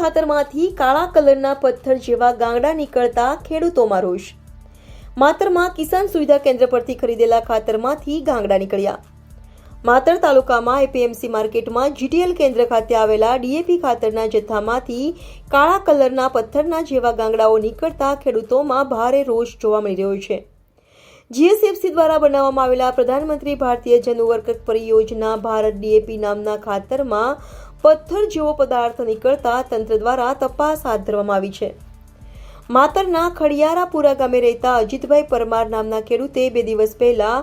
ખાતરમાંથી કાળા કલરના પથ્થર જેવા ગાંગડા નીકળતા ખેડૂતોમાં રોષ. માતરમાં કિસાન સુવિધા કેન્દ્ર પરથી ખરીદેલા ખાતરમાંથી ગાંગડા નીકળ્યા. માતર તાલુકામાં એપીએમસી માર્કેટમાં જીટીએલ કેન્દ્ર ખાતે આવેલા ડીએપી ખાતરના જથ્થામાંથી કાળા કલરના પથ્થરના જેવા ગાંગડાઓ નીકળતા ખેડૂતોમાં ભારે રોષ જોવા મળી રહ્યો છે. જીએસએફસી દ્વારા બનાવવામાં આવેલા પ્રધાનમંત્રી ભારતીય જનવર્ક પરિયોજના ભારત ડીએપી નામના ખાતરમાં પથ્થર જેવો પદાર્થ નીકળતા તંત્ર દ્વારા તપાસ હાથ ધરવામાં આવી છે. માતરના ખડિયારાપુરા ગામે રહેતા અજીતભાઈ પરમાર નામના ખેડૂતે બે દિવસ પહેલા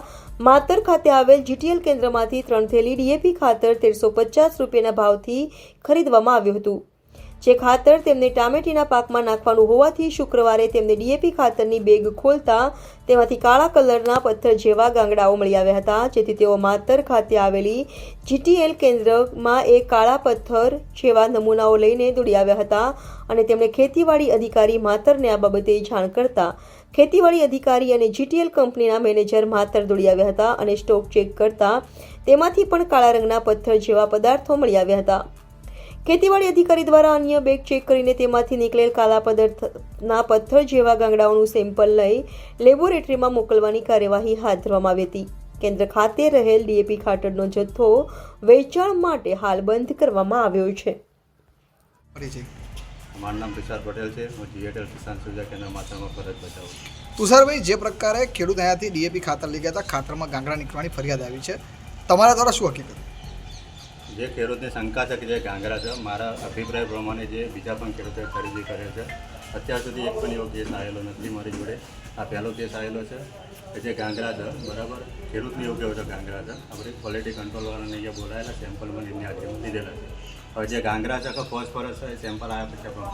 માતર ખાતે આવેલ જીટીએલ કેન્દ્રમાંથી ત્રણ થેલી ડીએપી ખાતર તેરસો પચાસ રૂપિયાના ભાવથી ખરીદવામાં આવ્યું હતું. જે ખાતર તેમને ટામેટીના પાકમાં નાખવાનું હોવાથી શુક્રવારે તેમને ડીએપી ખાતરની બેગ ખોલતા તેમાંથી કાળા કલરના પથ્થર જેવા ગાંગડાઓ મળી આવ્યા હતા, જેથી તેઓ માતર ખાતે આવેલી જીટીએલ કેન્દ્રમાં એક કાળા પથ્થર જેવા નમૂનાઓ લઈને દોડી આવ્યા હતા અને તેમણે ખેતીવાડી અધિકારી માતરને આ બાબતે જાણ કરતા ખેતીવાડી અધિકારી અને જીટીએલ કંપનીના મેનેજર માતર દોડી આવ્યા હતા અને સ્ટોક ચેક કરતા તેમાંથી પણ કાળા રંગના પથ્થર જેવા પદાર્થો મળી આવ્યા હતા. ખેતીવાડી અધિકારી દ્વારા અન્ય બેગ ચેક કરીને તેમાંથી નીકળેલ કાળા પદાર્થના પથ્થર જેવા ગાંગડાઓનું સેમ્પલ લઈ લેબોરેટરીમાં મોકલવાની કાર્યવાહી હાથ ધરવામાં આવી હતી. કેન્દ્ર ખાતે રહેલ ડીએપી ખાતરનો જથ્થો વેચાણ માટે હાલ બંધ કરવામાં આવ્યો છે. મારું નામ તુષાર પટેલ છે. હું જીએટએલ કિસાન સુવિધા કેન્દ્ર ફરજ બજાવું તુષારભાઈ જે પ્રકારે ખેડૂત અહીંયાથી ડીએપી ખાતર લઈ ગયા હતા ખાતરમાં ગાંગડા નીકળવાની ફરિયાદ આવી છે. તમારા દ્વારા શું હકીકત? જે ખેડૂતની શંકા છે કે જે ગાંગરા છે, મારા અભિપ્રાય પ્રમાણે જે બીજા પણ ખેડૂતોએ ખરીદી કરે છે, અત્યાર સુધી એક પણ એવો કેસ આવેલો નથી મારી જોડે. આ પહેલો કેસ આવેલો છે કે જે ગાંગરા છે, બરાબર? ખેડૂતને યોગ્ય છે ગાંગરા છે. આપણે ક્વોલિટી કંટ્રોલવાળાને અહીંયા બોલાયેલા સેમ્પલમાં એમની હાજરીમાં લીધેલા છે. હવે જે ગાંગરા છે કે ફોસ્ફરસ છે સેમ્પલ આવ્યા પછી પણ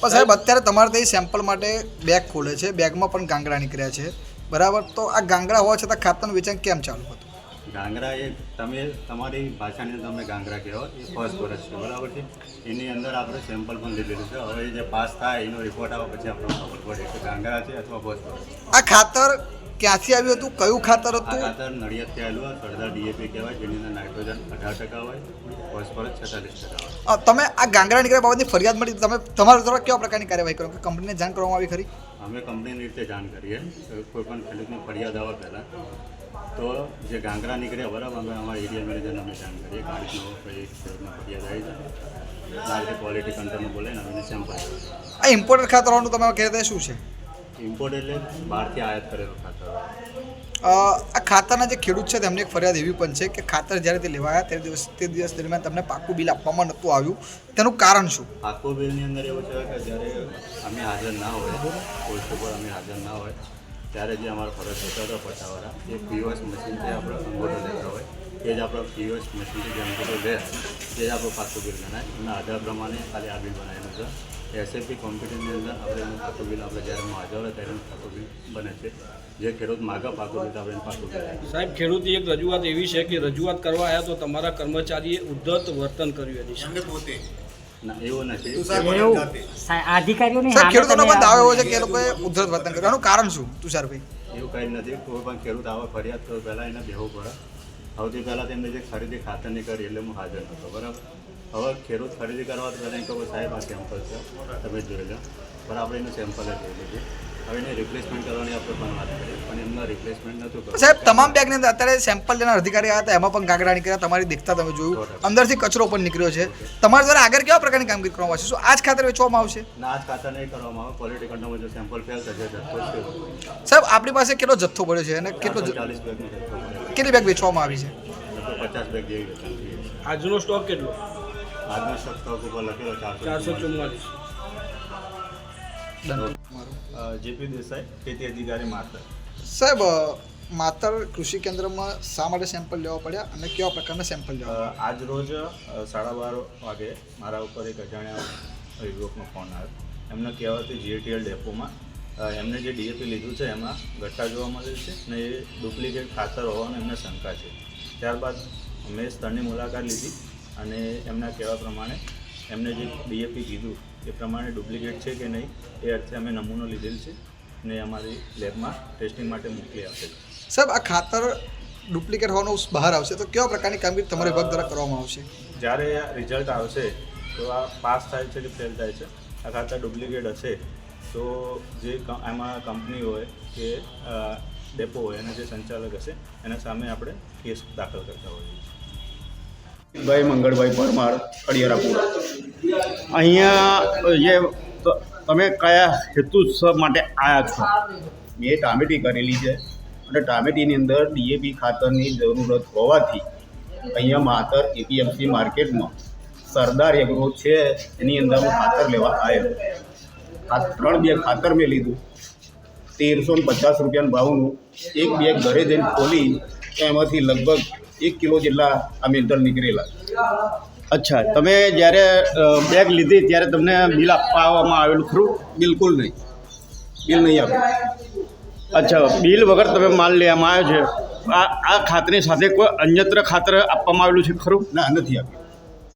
પણ સાહેબ, અત્યારે તમારે ત્યાં સેમ્પલ માટે બેગ ખોલે છે બેગમાં પણ ગાંગડા નીકળ્યા છે. બરાબર? તો આ ગાંગડા હોવા છતાં ખાતરનું વેચાણ કેમ ચાલુ હતું? ગાંગરા એ તમે તમારી ભાષાની અંદર તમે ગાંગરા કહેવો એ ફર્સ્ટ વર્ષ છે બરાબર છે? એની અંદર આપણે સેમ્પલ પણ લીધેલું છે. હવે જે પાસ થાય એનો રિપોર્ટ આવે પછી આપણને ખબર પડે કે ગાંગરા છે અથવા ફર્સ્ટ વર્ષ આ ખાતર ક્યાંથી આવ્યું હતું? કયું ખાતર હતું? ખાતર નડિયાદથી આવેલું સરદાર ડીએપી કહેવાય જેની અંદર નાઇટ્રોજન અઢાર ટકા હોય ફોસ્ફરસ છેતાલીસ ટકા હોય. તમે આ ગાંગરા નીકળ્યા બાબતની ફરિયાદ મળી તમે તમારા દ્વારા કેવા પ્રકારની કાર્યવાહી કરો? કે કંપનીને જાણ કરવામાં આવી ખરી? અમે કંપનીની રીતે જાણ કરીએ. કોઈ પણ ખેડૂતની ફરિયાદ આવે પહેલાં તો જે ગાંગરા નીકળ્યા બરાબર અમે અમારા એરિયા મેનેજરને અમે જાણ કરીએ ગાડીનો કોઈ ફરિયાદ આવી જાય આ રીતે ક્વોલિટી કંટ્રોલમાં બોલે ને અમે સેમ્પલ આ ઇમ્પોર્ટેડ ખાતરોનું તમે કહેતા શું છે? ઇમ્પોર્ટ એટલે બહારથી આયાત કરેલું ખાતર. આ ખાતરના જે ખેડૂત છે તેમને એક ફરિયાદ એવી પણ છે કે ખાતર જ્યારે તે લેવાયા તે દિવસ તે દિવસ દરમિયાન તમને પાકું બિલ આપવામાં નહોતું આવ્યું. તેનું કારણ શું? પાકું બિલની અંદર એવું છે કે જ્યારે અમે હાજર ના હોય પોસ્ટ ઉપર અમે હાજર ના હોય ત્યારે જે અમારો ફરજ થતો હતો પટાવાળા એ પીઓએસ મશીનથી આપણે અંગૂઠો લેતા હોય એ જ આપણો પીઓએસ મશીનથી જે અંગૂઠો લે એ જ આપણું પાકું બિલ ગણાય. એના આધાર પ્રમાણે ખાલી આ બિલ બનાવેલું છે એસએપી કોમ્પ્યુટરની અંદર આપણે એનું પાકું બિલ આપણે જ્યારે હાજર હોય ત્યારે એનું પાકું બિલ બને છે. જે ખેડૂત માગા પાકું બિલ તો આપણે એનું પાકું બિલ સાહેબ ખેડૂતની એક રજૂઆત એવી છે કે રજૂઆત કરવા આવ્યા તો તમારા કર્મચારીએ ઉદ્ધત વર્તન કર્યું હતી પોતે. અધિકારીઓની ખેડૂતોનો પણ દાવો એવો છે કે એ લોકોએ ઉદ્ધત વર્તન કર્યું. આનું કારણ શું તુષારભાઈ? એવું કંઈ નથી. કોઈ પણ ખેડૂત આવે ફરિયાદ તો પહેલાં એને બેહવું પડે. સૌથી પહેલાં તેમને જે ખરીદી ખાતરની કરી એટલે હું હાજર નહોતો બરાબર? હવે ખેડૂત ખરીદી કરવા તો પહેલાં કહું સાહેબ આ સેમ્પલ છે. તમે જોઈ લો. બરાબર આપણે એનું સેમ્પલ જ જોઈ લીધું. સાહેબ તમામ બેગની અંદર અત્યારે સેમ્પલ લેનાર અધિકારી આવ્યા હતા એમાં પણ ગાંગડા નીકળ્યા તમારી દેખતા તમે જોયું. અંદરથી કચરો પણ નીકળ્યો છે. તમારા દ્વારા આગળ કેવા પ્રકારની કામગીરી કરવામાં આવશે? શું આજ ખાતર વેચવામાં આવશે? ના આજ ખાતર નહીં કરવામાં આવે. ક્વોલિટી કંટ્રોલ જો સેમ્પલ ફેલ થશે જથ્થો સાહેબ આપણી પાસે કેટલો જથ્થો પડ્યો છે અને કેટલો કેટલી બેગ વેચવામાં આવી છે? પચાસ બેગ જેવી આજનો સ્ટોક કેટલો? આજનો સ્ટોક ઉપર લખેલો ચારસો ચારસો ચુમ્માલીસ. જેપી દેસાઈ ખેતી અધિકારી માતર. સાહેબ માતર કૃષિ કેન્દ્રમાં શા માટે સેમ્પલ લેવા પડ્યા અને કેવા પ્રકારના સેમ્પલ લેવા આજ રોજ સાડા બાર વાગે મારા ઉપર એક અજાણ્યા યુવકનો ફોન આવ્યો. એમને કહેવાથી જીએટીએલ ડેપોમાં એમને જે ડીએપી લીધું છે એમાં ગઠ્ઠા જોવા મળે છે અને એ ડુપ્લિકેટ ખાતર હોવાની એમને શંકા છે. ત્યારબાદ મેં સ્થળની મુલાકાત લીધી અને એમના કહેવા પ્રમાણે એમને જે ડીએપી કીધું એ પ્રમાણે ડુપ્લિકેટ છે કે નહીં એ અર્થે અમે નમૂનો લીધેલ છે ને અમારી લેબમાં ટેસ્ટિંગ માટે મોકલી આપેલ સાહેબ આ ખાતર ડુપ્લિકેટ હોવાનું બહાર આવશે તો કેવા પ્રકારની કામગીરી તમારે વિભાગ દ્વારા કરવામાં આવશે? જ્યારે આ રિઝલ્ટ આવશે તો આ પાસ થાય છે કે ફેલ થાય છે? આ ખાતર ડુપ્લિકેટ હશે તો જે ક- આમાં કંપની હોય કે ડેપો હોય એના જે સંચાલક હશે એના સામે આપણે કેસ દાખલ કરતા હોઈએ છીએ. ભાઈ મંગળભાઈ પરમાર અડિયારાપુરા. અહીંયા જે તમે કયા હેતુ માટે આવ્યા છો? મેં ટામેટી કરેલી છે અને ટામેટીની અંદર ડીએપી ખાતરની જરૂરત હોવાથી અહીંયા માતર એપીએમસી માર્કેટમાં સરદાર એગ્રો છે, એની અંદર હું ખાતર લેવા આવ્યો. ત્રણ બેગ ખાતર મેં લીધું. તેરસો ને પચાસ રૂપિયાના ભાવનું એક બેગ ઘરે જઈને ખોલી તો એમાંથી લગભગ એક કિલો જેટલા આ મેન્ટલ નીકળેલા. અચ્છા તમે જ્યારે બેગ લીધી ત્યારે તમને બિલ આપવામાં આવેલું ખરું? બિલકુલ નહીં. બિલ નહીં આપ્યું અચ્છા બિલ વગર તમે માલ લેવામાં આવ્યો છે. આ આ ખાતરની સાથે કોઈ અન્યત્ર ખાતર આપવામાં આવેલું છે ખરું? ના નથી આપ્યું